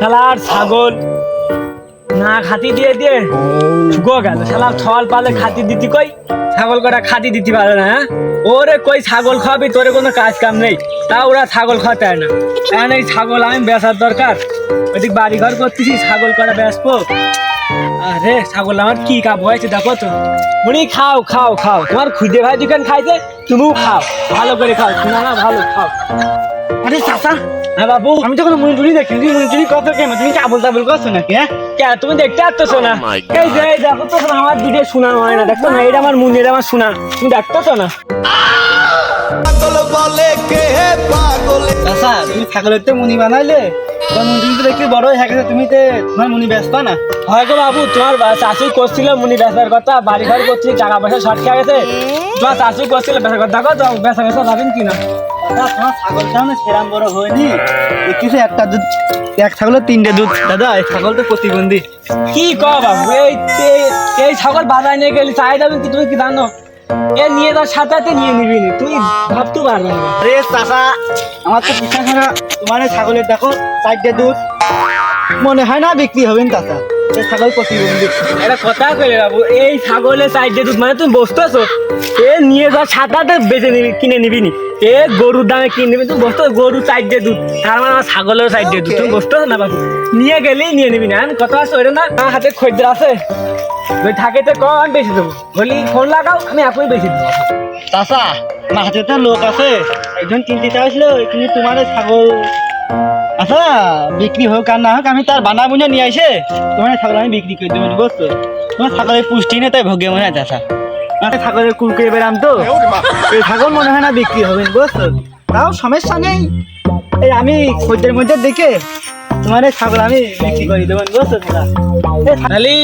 শালার ছাগল। না, খাতি দিয়ে দিয়ে। শুকো গেল। শালার ছল পালে খাতি দিতি কই? ছাগল কটা খাতি দিতে পারে না হ্যাঁ? ওরে কই ছাগল খাবি, তোরে কোনো কাজ কাম নেই। তা ওরা ছাগল খাওয়াতে না। এখন এই ছাগল আমি বেচার দরকার। ওদিক বাড়ি ঘর করতেছি, ছাগল কটা বেচবো। আরে, ছাগল আমার কি কাপ হয়েছে, দেখো তো। মুড়ি খাও খাও খাও। তোমার খুদে ভাই দোকান খাইছে, তুমিও খাও। ভালো করে খাও না ভালো খাও। আরে চাচা হ্যাঁ বাবু আমি তো কোনো মুনি মুনি কত কেমন তুমি চাবল করছ নাকি হ্যাঁ? কে তুমি দেখতে পাচ্ছ না Oh এই যে দেখো তো আমার দিকে শোনা হয় না। দেখছ না এটা আমার মুনি আমার শোনা তুমি দেখতেছো না? চাচা তুমি ছাগলের তো মুনি বানাইলে? তোমার মুনি তো দেখতে বড় হয়ে গেছে তুমি তো তোমার মুনি বেচবা না? হয় গো বাবু তোমার করছিল মুনি বেচার কথা বাড়ি ঘর করছি টাকা পয়সা শর্ট খেয়ে গেছে। তোমার চাচি করছিল বেচার কথা দেখো তো বেচা কিনা? দাদা তোমার ছাগলটাও না সেরাম বড় হয়নি। কিছু একটা দুধ এক ছাগলের তিনটে দুধ। দাদা এই ছাগল তো প্রতিবন্ধী। কি ক বাবু এই এই- এই ছাগল বাজার নিয়ে গেলি চাই যাবে কি তুমি কি জানো? এ নিয়ে যাওয়ার সাথে নিয়ে নিবি নি তুই ভাবতে পারবে না। আরে চাচা আমার তো পিছা ছাড়া তোমার ছাগলের দেখো চারটে দুধ। মনে হয় না বিক্রি হবে না চাচা। ছাগল প্রতিবন্ধী এটা কথা কইলে বাবু এই ছাগলের সাইডে দুধ মানে তুমি বসতে আছো? এ নিয়ে সাথে সাথে বেঁচে নিবি কিনে নিবি নি। এ গরুর দামে কিনে নিবি তুমি বসতে গরুর সাইডে দুধ। তার মানে আমার ছাগলের সাইডে দুধ। তুমি বসতে না বাবু? নিয়ে গেলেই নিয়ে নিবি না। কথা আছে ওইটা না আমার হাতে খদ্দের আছে। ওই থাকে তো কম বেশি দেবো। বলি ফোন লাগাও আমি এখনই বেশি দেবো। চাচা আমার হাতে তো লোক আছে একজন কিনতে চাইছিল কিন্তু তোমার ছাগল আচ্ছা বিক্রি হোক আর না হোক আমি তার বানা বুঝে নিয়ে আসে তোমার ছাগল আমি বিক্রি করে দেবো বুঝছ? তোমার ছাগলের পুষ্টি নেই তাই ভোগে মনে হয় আচ্ছা এই ছাগলের কুলকুয়ে বেরাম তো। এই ছাগল মনে হয় না বিক্রি হবে বুঝছ? তাও সমস্যা নেই। এই আমি খদ্দের মধ্যে দেখে তোমার এই ছাগল আমি বিক্রি করে দেবো বুঝছ খালি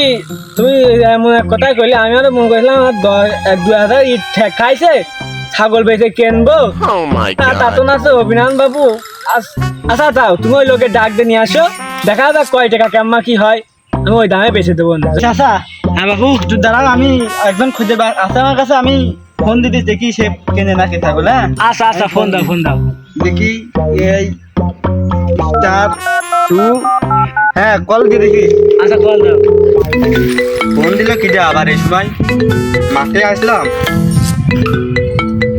তুমি এমন এক কথাই কইলে আমি আরও মনে করছিলাম আমার দশ এক দু হাজার ইট ঠেক খাইছে ছাগল বেঁচে কিনবো। Oh তা তো না তো অভিনন্দন বাবু। আচ্ছা যাও তুমি ওই লোকের ডাক দিয়ে নিয়ে আসো। দেখা যাক কয় টাকা কেমন কি হয়। আমি ওই দামে বেচে দেবো। চাচা হ্যাঁ বাবু একটু দাঁড়াও আমি একজন খুঁজে বা- আছে আমার কাছে আমি ফোন দিতে দেখি সে কেনে না কে থাকবে হ্যাঁ? আচ্ছা আচ্ছা ফোন দাও ফোন দাও। দেখি এই স্টার টু হ্যাঁ কল দিয়ে দেখি। আচ্ছা কল দাও। ফোন দিল কি যা আবার এই সময় মাঠে আসলাম।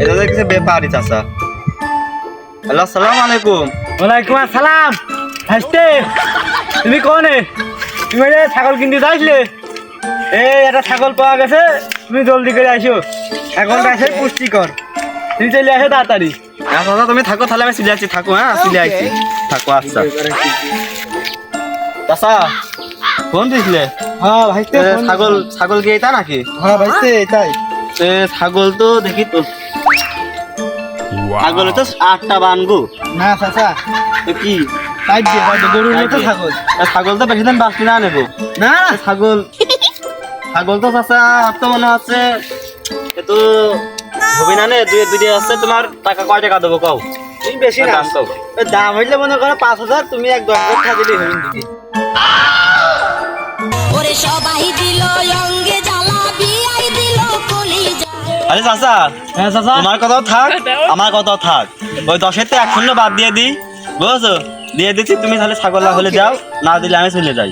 এটা দেখছে ব্যাপারই চাচা। হ্যালো আসসালামু আলাইকুম। ওয়ালাইকুম আসসালাম। হাসতে তুমি কোনে? তুমি যে ছাগল কিনতে চাইছিলে এই একটা ছাগল পাওয়া গেছে তুমি জলদি করে আসো। ছাগলটা আছে পুষ্টিকর। তুমি চলে আসো তাড়াতাড়ি। আচ্ছা দাদা তুমি থাকো তাহলে আমি চলে আসছি। থাকো হ্যাঁ চলে আসছি। থাকো আচ্ছা। চাচা ফোন দিছিলে? হ্যাঁ ভাইতে ছাগল ছাগল কি এটা নাকি? হ্যাঁ ভাইতে এটাই। এ, ছাগল তো দেখি তো। ছাগল তো আটটা বানগো। না চাচা। কি? সাইড দিয়ে সাইড গরুর মতো ছাগল। ছাগল তো বেশি দিন বাঁচবি না নেব। না। ছাগল ছাগল তো চাচা আর তো মনে হচ্ছে এ তো হবে না নে? দুই দুই আছে তোমার টাকা কয় টাকা দেবো কও? তুমি বেশি না। দাম কও? এ দাম হইলে মনে করো পাঁচ হাজার তুমি এক দশ টাকা দিলে হইন দিদি ওরে সবাই আরে চাচা হ্যাঁ চাচা। তোমার কথাও থাক আমার কথাও থাক। ওই দশের তো এক শূন্য বাদ দিয়ে দিই বুঝছ? দিয়ে দিচ্ছি তুমি তাহলে ছাগল না হলে যাও না দিলে আমি চলে যাই।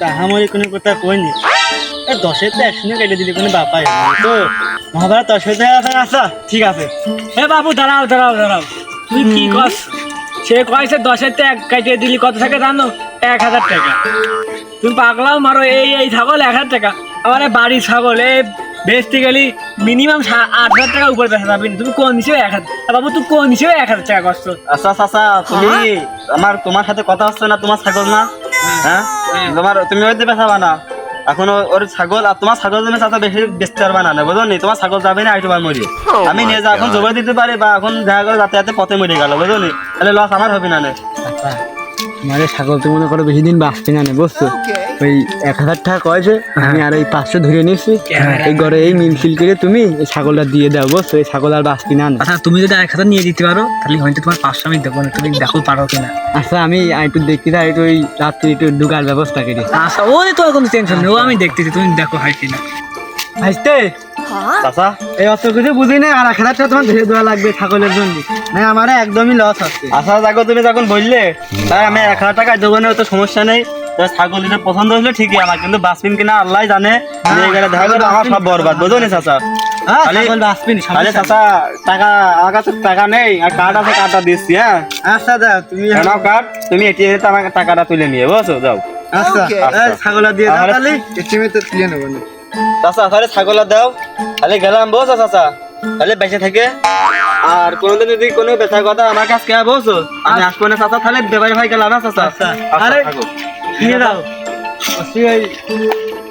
তাহামরি কোনো কথা কইনি। এ দশের তো এক শূন্য কেটে দিলে কোনো বাপাই তো। মহাভারত দশের তো আচ্ছা ঠিক আছে। এ বাবু দাঁড়াও দাঁড়াও দাঁড়াও। তুই কি কস? সে কয়েছে দশের তে এক কাটিয়ে দিলি কত থাকে জানো? এক হাজার টাকা। তুমি পাগলাও মারো এই এই ছাগল এক হাজার টাকা। আমার এই বাড়ির ছাগল এ বেচতে গেলি মিনিমাম আট হাজার টাকা উপরে বেচা যাবে তুমি কোন হিসেবে এক হাজার বাবু তুই কোন হিসেবে এক হাজার টাকা কষ্ট? আচ্ছা আচ্ছা তুমি আমার তোমার সাথে কথা হচ্ছে না তোমার ছাগল না? হ্যাঁ। তোমার তুমি ওই দিবে খাবা না। এখন ওর ছাগল আর তোমার ছাগল তুমি চাচা বেশি বেচতে পারবা না বুঝো নি? তোমার ছাগল যাবে না আইটুবার মরি। আমি নিয়ে যা এখন জোগাড় দিতে পারি বা এখন দেখা গেলো যাতে যাতে পথে মরে গেল নি? তাহলে লস আমার হবে না মানে ছাগল তো মনে করো বেশি দিন বাঁচতে না বুঝছ? ওই এক হাজার টাকা কয়েছে আমি আর এই পাঁচশো ধরে নিয়েছি। এই ঘরে এই মিল ফিল করে তুমি এই ছাগলটা দিয়ে দাও বুঝছ? এই ছাগল আর বাঁচতি না আচ্ছা তুমি যদি এক হাজার নিয়ে দিতে পারো তাহলে হয়তো তোমার পাঁচশো আমি দেবো না তুমি দেখো পারো কিনা। আচ্ছা আমি একটু দেখতে চাই একটু ওই রাত্রে একটু ঢুকার ব্যবস্থা করি। আচ্ছা ওই তো কোনো টেনশন নেই ও আমি দেখতেছি তুমি দেখো হয় কিনা। হাসতে চাচা? এই অত কিছু বুঝি না আর এক হাজার টাকা তোমার ধরে দেওয়া লাগবে ছাগলের জন্য। না আমার একদমই লস হচ্ছে আচ্ছা দেখো তুমি যখন বললে তাই আমি এক হাজার টাকা দেবো না তো সমস্যা নেই। ছাগল যেটা পছন্দ হলো ঠিকই আমার কিন্তু বাসপিন কিনা আল্লাহ জানে। নিয়ে গেলে দেখা গেলো আমার সব বরবাদ বুঝো নি চাচা? ছাগল চাচা টাকা আমার কাছে টাকা নেই আর কার্ড আছে কার্ডটা দিচ্ছি হ্যাঁ? আচ্ছা দাও তুমি নাও কার্ড তুমি এটিএম তে আমাকে টাকাটা তুলে নিয়ে বুঝছ? যাও। আচ্ছা ছাগল দিয়ে দাও তাহলে এটিএম তে তুলে নেব চাচা তাহলে ছাগল দাও। তাহলে গেলাম বস চাচা? তাহলে বেঁচে থেকে। আর কোনোদিন যদি কোনো কথা আমার কাছে কে বসো আমি আসব না চাচা তাহলে বেবাই ভাই গেলাম না চাচা? আরে নিয়ে দাও ওই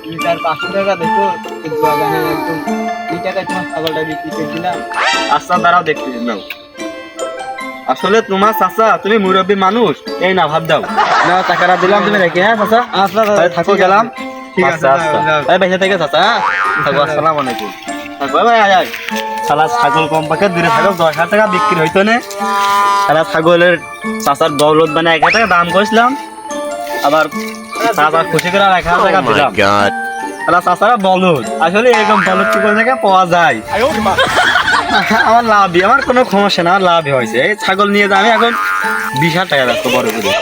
তুমি পাঁচশো টাকা দেখো বাগানে একদম এই টাকায় তোমার ছাগলটা বিক্রি করে দিলাম আচ্ছা দাঁড়াও দেখতে নাও। আসলে তোমার চাচা তুমি মুরব্বী মানুষ এই না ভাব দাও। না টাকাটা দিলাম তুমি রেখে হ্যাঁ চাচা? আচ্ছা থাকো গেলাম। আচ্ছা থেকে চাচা। আলাইকুম। ভাই আয় ছাগল কম পাকে দূরে থাকো দশ হাজার টাকা বিক্রি হইতো না। ছাগলের চাচার দৌলত মানে এক হাজার টাকা দাম করেছিলাম আবার চাচা খুশি করে এক হাজার টাকা দিলাম। শালা চাচারা বলদ আসলে এরকম বলদ কি করে পাওয়া যায়। আমার লাভই আমার কোনো সমস্যা না আমার লাভই হয়েছে। এই ছাগল নিয়ে যা আমি এখন বিশ হাজার টাকা রাখব বড় করে।